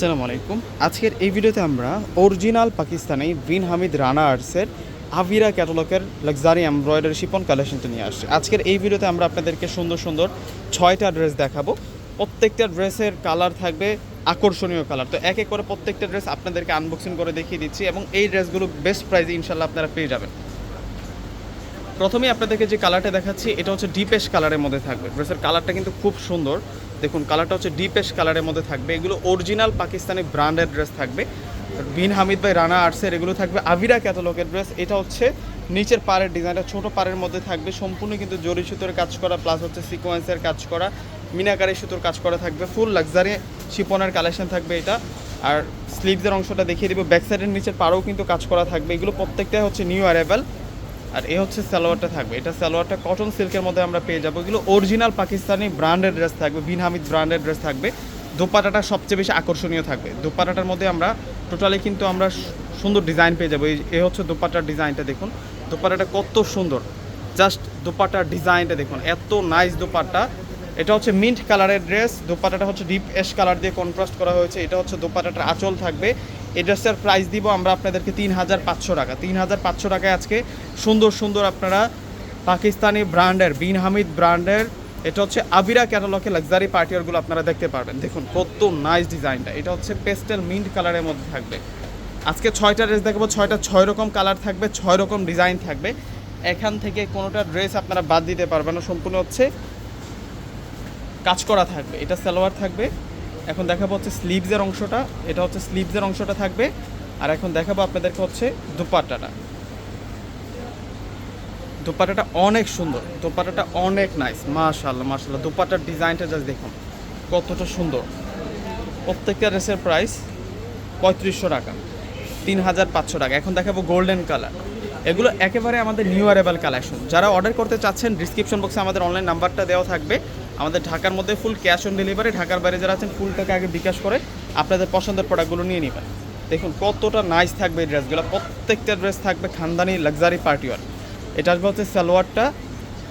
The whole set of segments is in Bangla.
আসসালামু আলাইকুম। আজকের এই ভিডিওতে আমরা অরিজিনাল পাকিস্তানি বিন হামিদ রানা আর্টসের আভিরা ক্যাটালগের লাক্সারি এমব্রয়ডারি শিপন কালেকশনটা নিয়ে আসছি। আজকের এই ভিডিওতে আমরা আপনাদেরকে সুন্দর সুন্দর ছয়টা ড্রেস দেখাবো। প্রত্যেকটা ড্রেসের কালার থাকবে আকর্ষণীয় কালার। তো এক এক করে প্রত্যেকটা ড্রেস আপনাদেরকে আনবক্সিং করে দেখিয়ে দিচ্ছি এবং এই ড্রেসগুলো বেস্ট প্রাইসে ইনশাল্লাহ আপনারা পেয়ে যাবেন। প্রথমেই আপনাদেরকে যে কালারটা দেখাচ্ছি, এটা হচ্ছে ডিপেশ কালারের মধ্যে থাকবে। ড্রেসের কালারটা কিন্তু খুব সুন্দর। দেখুন কালারটা হচ্ছে ডিপেশ কালারের মধ্যে থাকবে। এগুলো অরিজিনাল পাকিস্তানি ব্র্যান্ডের ড্রেস থাকবে। বিন হামিদ ভাই, রানা আর্টসের এগুলো থাকবে। আভিরা ক্যাটালগের ড্রেস এটা হচ্ছে নিচের পাড়ের ডিজাইনটা ছোট পাড়ের মধ্যে থাকবে। সম্পূর্ণ কিন্তু জরি সুতোর কাজ করা প্লাস হচ্ছে সিকোয়েন্সের কাজ করা। মিনাকারি সুতোর কাজ করা থাকবে। ফুল লাক্সারি শিপনের কালেকশন থাকবে এটা। আর স্লিভসের অংশটা দেখিয়ে দিব। ব্যাক সাইডের নিচের পাড়েও কিন্তু কাজ করা থাকবে। এগুলো প্রত্যেকটাই হচ্ছে নিউ অ্যারাইভেল আর এ হচ্ছে সালোয়ারটা থাকবে। এটা সালোয়ারটা কটন সিল্কের মধ্যে আমরা পেয়ে যাব। এগুলো অরিজিনাল পাকিস্তানি ব্র্যান্ডের ড্রেস থাকবে বিন হামিদ ড্রেস থাকবে। দোপাটাটা সবচেয়ে বেশি আকর্ষণীয় থাকবে। দোপাটাটার মধ্যে আমরা টোটালি কিন্তু আমরা সুন্দর ডিজাইন পেয়ে যাব। এই এ হচ্ছে দোপাটার ডিজাইনটা দেখুন। দোপাটাটা কত সুন্দর। জাস্ট দোপাটার ডিজাইনটা দেখুন। এত নাইস দোপাট্টা। এটা হচ্ছে মিন্ট কালারের ড্রেস দোপাটাটা হচ্ছে ডিপ এশ কালার দিয়ে কন্ট্রাস্ট করা হয়েছে। এটা হচ্ছে দোপাটাটার আঁচল থাকবে। এই ড্রেসটার প্রাইস দিব আমরা আপনাদেরকে তিন হাজার পাঁচশো টাকা। তিন হাজার পাঁচশো টাকায় আজকে সুন্দর সুন্দর আপনারা পাকিস্তানি ব্র্যান্ডের বিন হামিদ ব্র্যান্ডের, এটা হচ্ছে আবিরা ক্যাটালগে লাক্সারি পার্টিয়ারগুলো আপনারা দেখতে পারবেন। দেখুন কত নাইস ডিজাইনটা এটা হচ্ছে পেস্টেল মিন্ট কালারের মধ্যে থাকবে। আজকে ছয়টা ড্রেস দেখাবো, ছয়টা ছয় রকম কালার থাকবে, ছয় রকম ডিজাইন থাকবে। এখান থেকে কোনোটা ড্রেস আপনারা বাদ দিতে পারবেন না, সম্পূর্ণ হচ্ছে কাজ করা থাকবে। এটা সালোয়ার থাকবে। এখন দেখাবো হচ্ছে স্লিভসের অংশটা। এটা হচ্ছে স্লিভসের অংশটা থাকবে। আর এখন দেখাবো আপনাদেরকে হচ্ছে দুপাট্টাটা। দুপাট্টাটা অনেক সুন্দর। দুপাট্টাটা অনেক নাইস মাশাল্লাহ মাশাল্লাহ দুপাট্টার ডিজাইনটা জাস্ট দেখুন। কতটা সুন্দর। প্রত্যেকটা ড্রেসের প্রাইস পঁয়ত্রিশশো টাকা। তিন হাজার পাঁচশো টাকা। এখন দেখাবো গোল্ডেন কালার এগুলো একেবারে আমাদের নিউ অ্যারেবল কালেকশন যারা অর্ডার করতে চাচ্ছেন ডিসক্রিপশন বক্সে আমাদের অনলাইন নাম্বারটা দেওয়া থাকবে। আমাদের ঢাকার মধ্যে ফুল ক্যাশ অন ডেলিভারি ঢাকার বাইরে যারা আছেন ফুল টাকা আগে বিকাশ করে আপনাদের পছন্দের প্রোডাক্টগুলো নিয়ে নেবেন। দেখুন, কতটা নাইস থাকবে এই ড্রেসগুলো প্রত্যেকটা ড্রেস থাকবে খানদানি লাক্সারি পার্টিওয়ার এটা আসবে হচ্ছে সালোয়ারটা।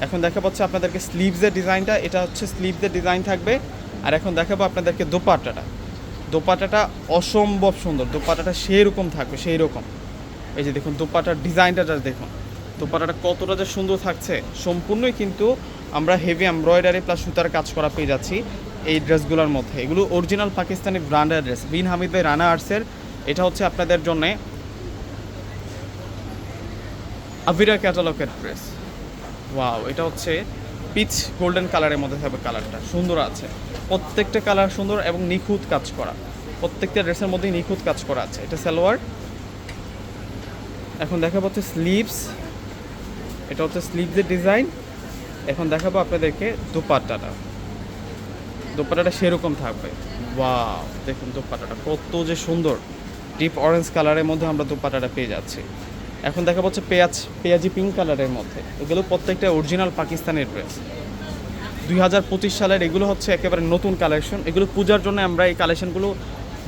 এখন দেখা পাচ্ছে আপনাদেরকে স্লিভসের ডিজাইনটা এটা হচ্ছে স্লিভসের ডিজাইন থাকবে। আর এখন দেখাবো আপনাদেরকে দোপাট্টাটা। দোপাট্টাটা অসম্ভব সুন্দর। দোপাটাটা সেই রকম থাকবে সেই রকম এই যে দেখুন দোপাটার ডিজাইনটা দেখুন। দোপাটাটা কতটা যে সুন্দর থাকছে, সম্পূর্ণই কিন্তু আমরা হেভি এমব্রয়ডারি প্লাস সুতার কাজ করা পেয়ে যাচ্ছি এই ড্রেসগুলোর মধ্যে। এগুলো অরিজিনাল পাকিস্তানি ব্র্যান্ডের ড্রেস বিন হামিদ ভাই, রানা আর্টসের। এটা হচ্ছে আপনাদের জন্যে আভিরা ক্যাটালগের ড্রেস ওয়াও এটা হচ্ছে পিচ গোল্ডেন কালারের মধ্যে থাকবে কালারটা সুন্দর আছে। প্রত্যেকটা কালার সুন্দর এবং নিখুঁত কাজ করা। প্রত্যেকটা ড্রেসের মধ্যেই নিখুঁত কাজ করা আছে। এটা সালোয়ার। এখন দেখা হচ্ছে স্লিভস এটা হচ্ছে স্লিভসের ডিজাইন এখন দেখাবো আপনাদেরকে দোপাট্টাটা। দোপাট্টাটা সেরকম থাকবে। ওয়াও, দেখুন দোপাট্টাটা, কত যে সুন্দর। ডিপ অরেঞ্জ কালারের মধ্যে আমরা দোপাট্টাটা পেয়ে যাচ্ছি। এখন দেখাবো হচ্ছে পেঁয়াজ, পেঁয়াজি পিঙ্ক কালারের মধ্যে। এগুলো প্রত্যেকটা অরিজিনাল পাকিস্তানের ড্রেস দুই হাজার পঁচিশ সালের এগুলো হচ্ছে একেবারে নতুন কালেকশন এগুলো পূজার জন্য আমরা এই কালেকশনগুলো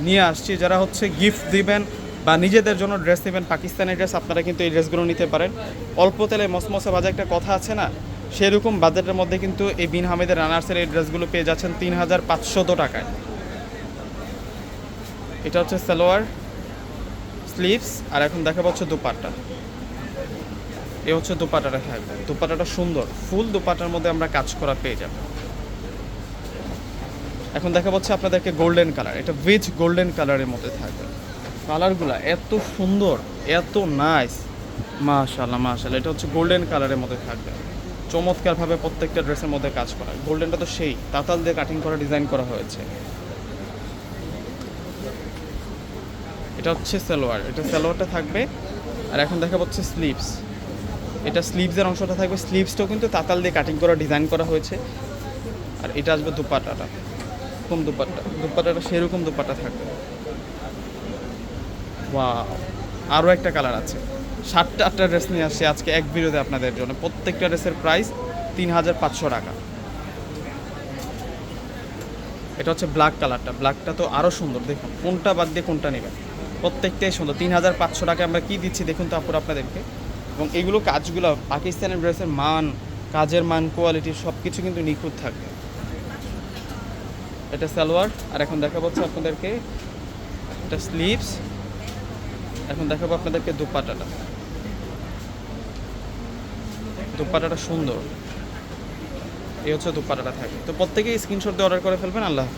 নিয়ে আসছি। যারা হচ্ছে গিফট দিবেন বা নিজেদের জন্য ড্রেস নেবেন পাকিস্তানি ড্রেস আপনারা কিন্তু এই ড্রেসগুলো নিতে পারেন। অল্প তেলে মসমসে বাজে একটা কথা আছে না? সেরকম বাজেটের মধ্যে কিন্তু এই বিন হামিদের রানার্সের এই ড্রেসগুলো পেয়ে যাচ্ছেন তিন হাজার পাঁচশত টাকায়। এটা হচ্ছে সালোয়ার স্লিভস আর এখন দেখা হচ্ছে দুপাট্টা। এ হচ্ছে দুপাটাটা থাকবে দুপাটাটা সুন্দর ফুল দুপাটার মধ্যে আমরা কাজ করা পেয়ে যাব। এখন দেখা পাচ্ছে আপনাদেরকে গোল্ডেন কালার এটা ভেজ গোল্ডেন কালারের মধ্যে থাকবে। কালারগুলা এত সুন্দর, এত নাইস মাশাল্লাহ মাশাল্লাহ এটা হচ্ছে গোল্ডেন কালারের মধ্যে থাকবে। চমৎকারভাবে প্রত্যেকটা ড্রেসের মধ্যে কাজ করা। গোল্ডেনটা তো সেই, তাতাল দিয়ে কাটিং করা ডিজাইন করা হয়েছে। এটা হচ্ছে সালোয়ার, এটা সালোয়ারটা থাকবে। আর এখন দেখা পাচ্ছে স্লিভস এটা স্লিভসের অংশটা থাকবে। স্লিভসটাও কিন্তু তাতাল দিয়ে কাটিং করা ডিজাইন করা হয়েছে। আর এটা আসবে দুপাটাটা এরকম দুপাট্টা? দুপাট্টাটা সেরকম দুপাট্টা থাকবে। আরও একটা কালার আছে। সাতটা আটটা ড্রেস নিয়ে আসছে আজকে এক বিরোধে আপনাদের জন্য। প্রত্যেকটা ড্রেসের প্রাইস তিন হাজার পাঁচশো টাকা। এটা হচ্ছে ব্ল্যাক কালারটা ব্ল্যাকটা তো আরও সুন্দর। দেখুন, কোনটা বাদ দিয়ে কোনটা নেবেন? প্রত্যেকটাই সুন্দর। তিন হাজার পাঁচশো টাকা আমরা কী দিচ্ছি দেখুন তো আপুর আপনাদেরকে। এবং এগুলো কাজগুলো, পাকিস্তানের ড্রেসের মান, কাজের মান কোয়ালিটি সব কিছু কিন্তু নিখুঁত থাকবে। এটা সালোয়ার। আর এখন দেখা পাচ্ছে আপনাদেরকে এটা স্লিভস এখন দেখাবো আপনাদেরকে দুপাটাটা। দুপাটাটা সুন্দর। এই হচ্ছে দুপাটাটা থাকে। তো প্রত্যেকেই স্ক্রিনশট দিয়ে অর্ডার করে ফেলবেন, আল্লাহ।